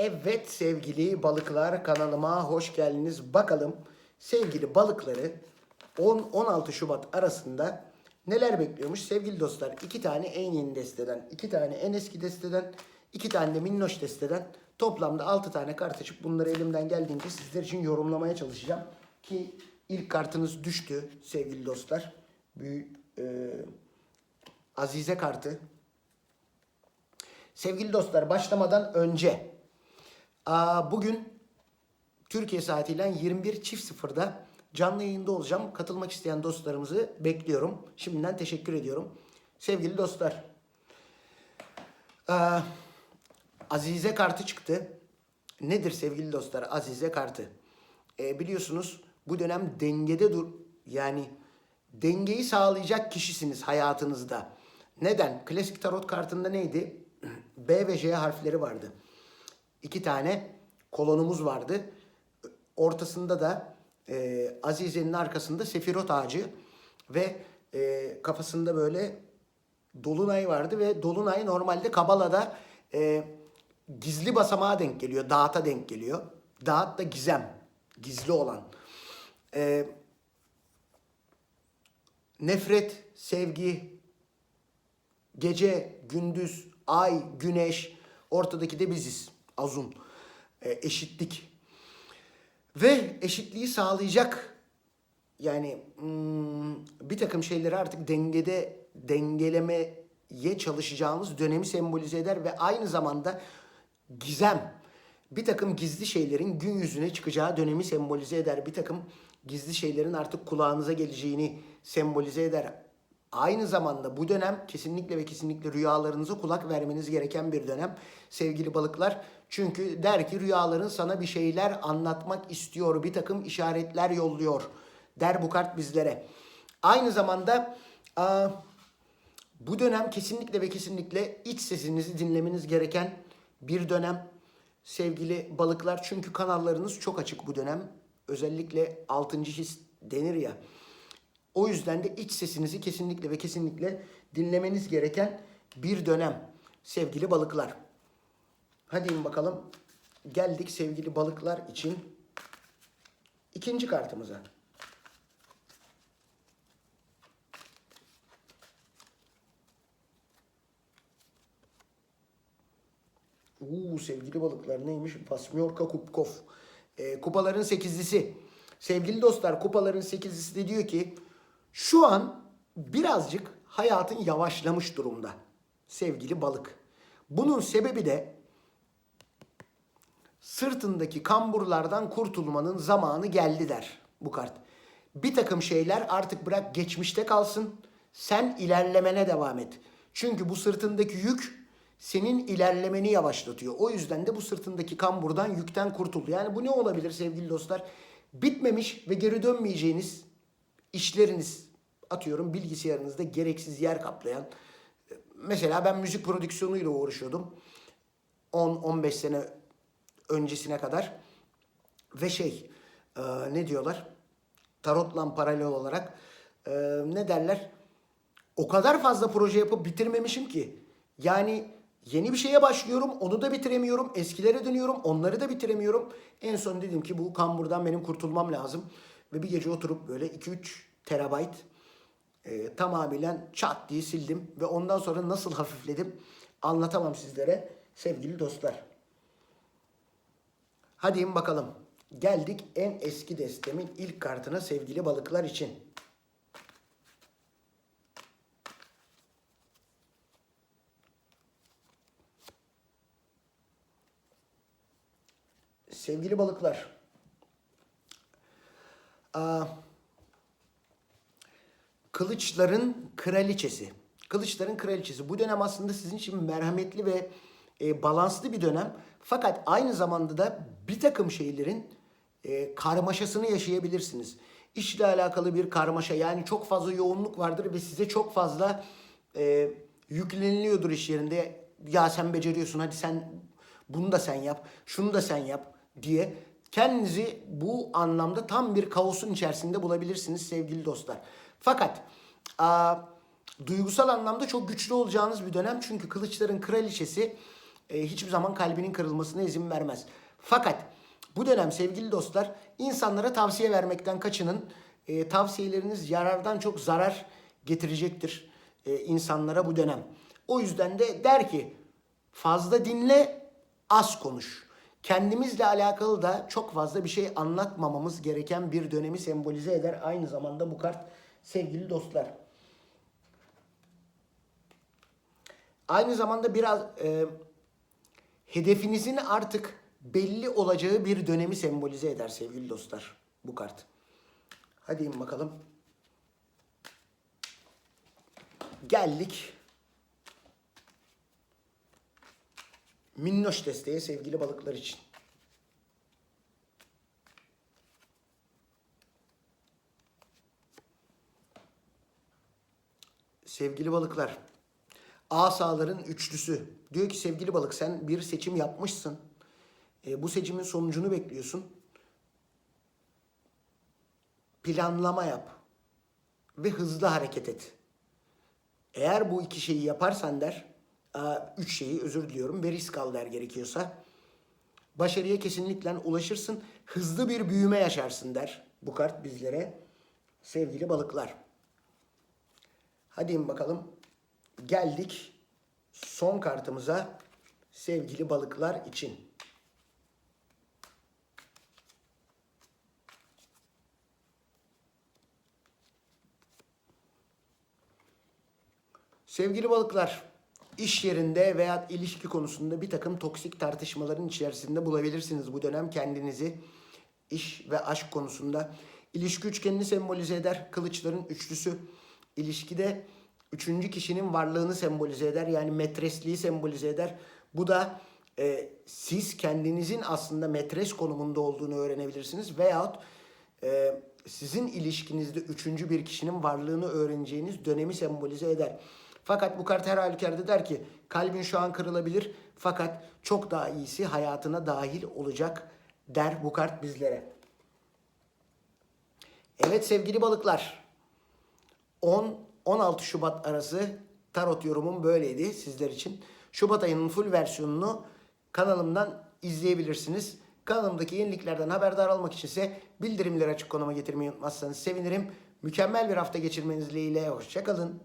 Evet sevgili balıklar kanalıma hoş geldiniz. Bakalım sevgili balıkları 10-16 Şubat arasında neler bekliyormuş sevgili dostlar. iki tane en yeni desteden, iki tane en eski desteden, iki tane de minnoş desteden toplamda 6 tane kart açıp bunları elimden geldiğince sizler için yorumlamaya çalışacağım. Ki ilk kartınız düştü sevgili dostlar. Büyük e, Azize kartı. Sevgili dostlar başlamadan önce bugün Türkiye saatiyle 21.00'da canlı yayında olacağım. Katılmak isteyen dostlarımızı bekliyorum. Şimdiden teşekkür ediyorum. Sevgili dostlar. Azize kartı çıktı. Nedir sevgili dostlar Azize kartı? Ee, biliyorsunuz bu dönem dengede dur yani dengeyi sağlayacak kişisiniz hayatınızda. Neden? Klasik tarot kartında neydi? B ve J harfleri vardı. İki tane kolonumuz vardı. Ortasında da e, Azize'nin arkasında sefirot ağacı ve e, kafasında böyle dolunay vardı ve dolunay normalde Kabala'da e, gizli basamağa denk geliyor, dağıta denk geliyor. Dağıt da gizem, gizli olan. E, nefret, sevgi, gece, gündüz, ay, güneş, ortadaki de biziz, azun, E, eşitlik. Ve eşitliği sağlayacak yani hmm, bir takım şeyleri artık dengede dengelemeye çalışacağımız dönemi sembolize eder ve aynı zamanda gizem bir takım gizli şeylerin gün yüzüne çıkacağı dönemi sembolize eder. Bir takım gizli şeylerin artık kulağınıza geleceğini sembolize eder. Aynı zamanda bu dönem kesinlikle ve kesinlikle rüyalarınıza kulak vermeniz gereken bir dönem sevgili balıklar. Çünkü der ki rüyaların sana bir şeyler anlatmak istiyor, bir takım işaretler yolluyor der bu kart bizlere. Aynı zamanda aa, bu dönem kesinlikle ve kesinlikle iç sesinizi dinlemeniz gereken bir dönem sevgili balıklar. Çünkü kanallarınız çok açık bu dönem. Özellikle 6. his denir ya. O yüzden de iç sesinizi kesinlikle ve kesinlikle dinlemeniz gereken bir dönem sevgili balıklar. Hadi bakalım. Geldik sevgili balıklar için ikinci kartımıza. Uuu sevgili balıklar neymiş? Pasmiorka Kupkov. Ee, kupaların sekizlisi. Sevgili dostlar kupaların sekizlisi de diyor ki şu an birazcık hayatın yavaşlamış durumda. Sevgili balık. Bunun sebebi de sırtındaki kamburlardan kurtulmanın zamanı geldi der bu kart. Bir takım şeyler artık bırak geçmişte kalsın. Sen ilerlemene devam et. Çünkü bu sırtındaki yük senin ilerlemeni yavaşlatıyor. O yüzden de bu sırtındaki kamburdan yükten kurtul. Yani bu ne olabilir sevgili dostlar? Bitmemiş ve geri dönmeyeceğiniz işleriniz atıyorum bilgisayarınızda gereksiz yer kaplayan. Mesela ben müzik prodüksiyonuyla uğraşıyordum. 10-15 sene öncesine kadar. Ve şey e, ne diyorlar? Tarotla paralel olarak e, ne derler? O kadar fazla proje yapıp bitirmemişim ki. Yani yeni bir şeye başlıyorum, onu da bitiremiyorum. Eskilere dönüyorum, onları da bitiremiyorum. En son dedim ki bu kamburdan benim kurtulmam lazım. Ve bir gece oturup böyle 2-3 terabayt e, tamamen çat diye sildim. Ve ondan sonra nasıl hafifledim anlatamam sizlere sevgili dostlar. Hadi in bakalım. Geldik en eski destemin ilk kartına sevgili balıklar için. Sevgili balıklar. Aa, Kılıçların kraliçesi. Kılıçların kraliçesi. Bu dönem aslında sizin için merhametli ve e, balanslı bir dönem. Fakat aynı zamanda da bir takım şeylerin e, karmaşasını yaşayabilirsiniz. İşle alakalı bir karmaşa yani çok fazla yoğunluk vardır ve size çok fazla e, yükleniliyordur iş yerinde. Ya sen beceriyorsun hadi sen bunu da sen yap, şunu da sen yap diye kendinizi bu anlamda tam bir kaosun içerisinde bulabilirsiniz sevgili dostlar. Fakat a, duygusal anlamda çok güçlü olacağınız bir dönem çünkü kılıçların kraliçesi e, hiçbir zaman kalbinin kırılmasına izin vermez. Fakat bu dönem sevgili dostlar insanlara tavsiye vermekten kaçının. E, tavsiyeleriniz yarardan çok zarar getirecektir e, insanlara bu dönem. O yüzden de der ki fazla dinle az konuş. Kendimizle alakalı da çok fazla bir şey anlatmamamız gereken bir dönemi sembolize eder. Aynı zamanda bu kart sevgili dostlar. Aynı zamanda biraz e, hedefinizin artık belli olacağı bir dönemi sembolize eder sevgili dostlar bu kart. Hadi in bakalım. Geldik. Minnoş desteğe sevgili balıklar için. Sevgili balıklar, asaların üçlüsü. Diyor ki sevgili balık sen bir seçim yapmışsın. E, bu seçimin sonucunu bekliyorsun. Planlama yap ve hızlı hareket et. Eğer bu iki şeyi yaparsan der, üç şeyi özür diliyorum ve risk al der gerekiyorsa. Başarıya kesinlikle ulaşırsın. Hızlı bir büyüme yaşarsın der bu kart bizlere. Sevgili balıklar. Hadi bakalım. Geldik son kartımıza sevgili balıklar için. Sevgili balıklar, iş yerinde veya ilişki konusunda bir takım toksik tartışmaların içerisinde bulabilirsiniz bu dönem kendinizi. iş ve aşk konusunda. İlişki üçgenini sembolize eder. Kılıçların üçlüsü. İlişkide üçüncü kişinin varlığını sembolize eder. Yani metresliği sembolize eder. Bu da e, siz kendinizin aslında metres konumunda olduğunu öğrenebilirsiniz. Veyahut e, sizin ilişkinizde üçüncü bir kişinin varlığını öğreneceğiniz dönemi sembolize eder. Fakat bu kart her halükarda der ki kalbin şu an kırılabilir fakat çok daha iyisi hayatına dahil olacak der bu kart bizlere. Evet sevgili balıklar 10-16 Şubat arası tarot yorumum böyleydi sizler için. Şubat ayının full versiyonunu kanalımdan izleyebilirsiniz. Kanalımdaki yeniliklerden haberdar olmak için ise bildirimleri açık konuma getirmeyi unutmazsanız sevinirim. Mükemmel bir hafta geçirmeniz dileğiyle. Hoşçakalın.